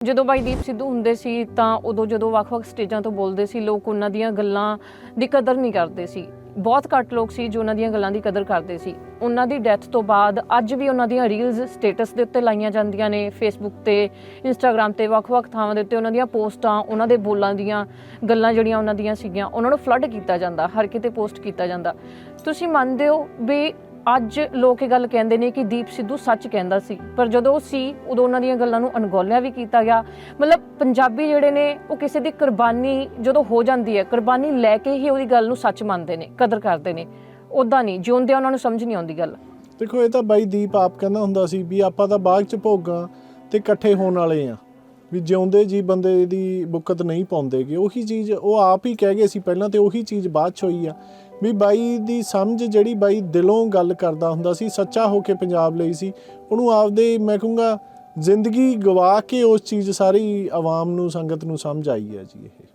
ਜਦੋਂ ਬਾਈ ਦੀਪ ਸਿੱਧੂ ਹੁੰਦੇ ਸੀ ਤਾਂ ਉਦੋਂ ਜਦੋਂ ਵੱਖ-ਵੱਖ ਸਟੇਜਾਂ ਤੋਂ ਬੋਲਦੇ ਸੀ, ਲੋਕ ਉਹਨਾਂ ਦੀਆਂ ਗੱਲਾਂ ਦੀ ਕਦਰ ਨਹੀਂ ਕਰਦੇ ਸੀ। ਬਹੁਤ ਘੱਟ ਲੋਕ ਸੀ ਜੋ ਉਹਨਾਂ ਦੀਆਂ ਗੱਲਾਂ ਦੀ ਕਦਰ ਕਰਦੇ ਸੀ। ਉਹਨਾਂ ਦੀ ਡੈਥ ਤੋਂ ਬਾਅਦ ਅੱਜ ਵੀ ਉਹਨਾਂ ਦੀਆਂ ਰੀਲਸ ਸਟੇਟਸ ਦੇ ਉੱਤੇ ਲਾਈਆਂ ਜਾਂਦੀਆਂ ਨੇ ਫੇਸਬੁੱਕ ਤੇ ਇੰਸਟਾਗ੍ਰam ਤੇ, ਵੱਖ-ਵੱਖ ਥਾਵਾਂ ਦੇ ਉੱਤੇ ਉਹਨਾਂ ਦੀਆਂ ਪੋਸਟਾਂ, ਉਹਨਾਂ ਦੇ ਬੋਲਾਂ ਦੀਆਂ ਗੱਲਾਂ ਜਿਹੜੀਆਂ ਉਹਨਾਂ ਦੀਆਂ ਸੀਗੀਆਂ, ਉਹਨਾਂ ਨੂੰ ਫਲੱਡ ਕੀਤਾ ਜਾਂਦਾ, ਹਰ ਕਿਤੇ ਪੋਸਟ ਕੀਤਾ ਜਾਂਦਾ। ਤੁਸੀਂ ਮੰਨਦੇ ਹੋ ਵੀ ਅੱਜ ਲੋਕ ਇਹ ਗੱਲ ਕਹਿੰਦੇ ਨੇ ਕਿ ਦੀਪ ਸਿੱਧੂ ਸੱਚ ਕਹਿੰਦਾ ਸੀ, ਪਰ ਜਦੋਂ ਉਹ ਸੀ, ਉਦੋਂ ਉਹਨਾਂ ਦੀਆਂ ਗੱਲਾਂ ਨੂੰ ਅਣਗੌਲਿਆ ਵੀ ਕੀਤਾ ਗਿਆ। ਮਤਲਬ ਪੰਜਾਬੀ ਜਿਹੜੇ ਨੇ, ਉਹ ਕਿਸੇ ਦੀ ਕੁਰਬਾਨੀ ਜਦੋਂ ਹੋ ਜਾਂਦੀ ਹੈ, ਕੁਰਬਾਨੀ ਲੈ ਕੇ ਹੀ ਉਹਦੀ ਗੱਲ ਨੂੰ ਸੱਚ ਮੰਨਦੇ ਨੇ, ਕਦਰ ਕਰਦੇ ਨੇ। ਉਦਾਂ ਨਹੀਂ, ਜਿਉਂਦਿਆਂ ਉਹਨਾਂ ਨੂੰ ਸਮਝ ਨਹੀਂ ਆਉਂਦੀ ਗੱਲ। ਦੇਖੋ, ਇਹ ਤਾਂ ਬਾਈ ਦੀਪ ਆਪ ਕਹਿੰਦਾ ਹੁੰਦਾ ਸੀ ਵੀ ਆਪਾਂ ਤਾਂ ਬਾਗ 'ਚ ਭੋਗਾਂ ਤੇ ਇਕੱਠੇ ਹੋਣ ਵਾਲੇ ਆ, ਵੀ ਜਿਉਂਦੇ ਜੀ ਬੰਦੇ ਦੀ ਬੁੱਕਤ ਨਹੀਂ ਪਾਉਂਦੇਗੇ। ਉਹੀ ਚੀਜ਼ ਉਹ ਆਪ ਹੀ ਕਹਿ ਗਏ ਸੀ ਪਹਿਲਾਂ ਤੇ ਉਹੀ ਚੀਜ਼ ਬਾਅਦ 'ਚ ਹੋਈ ਆ। ਵੀ ਬਾਈ ਦੀ ਸਮਝ ਜਿਹੜੀ ਬਾਈ ਦਿਲੋਂ ਗੱਲ ਕਰਦਾ ਹੁੰਦਾ ਸੀ, ਸੱਚਾ ਹੋ ਕੇ ਪੰਜਾਬ ਲਈ ਸੀ, ਉਹਨੂੰ ਆਪਦੇ, ਮੈਂ ਕਹੂੰਗਾ, ਜ਼ਿੰਦਗੀ ਗਵਾ ਕੇ ਉਸ ਚੀਜ਼ ਸਾਰੀ ਆਵਾਮ ਨੂੰ, ਸੰਗਤ ਨੂੰ ਸਮਝ ਆਈ ਹੈ ਜੀ ਇਹ।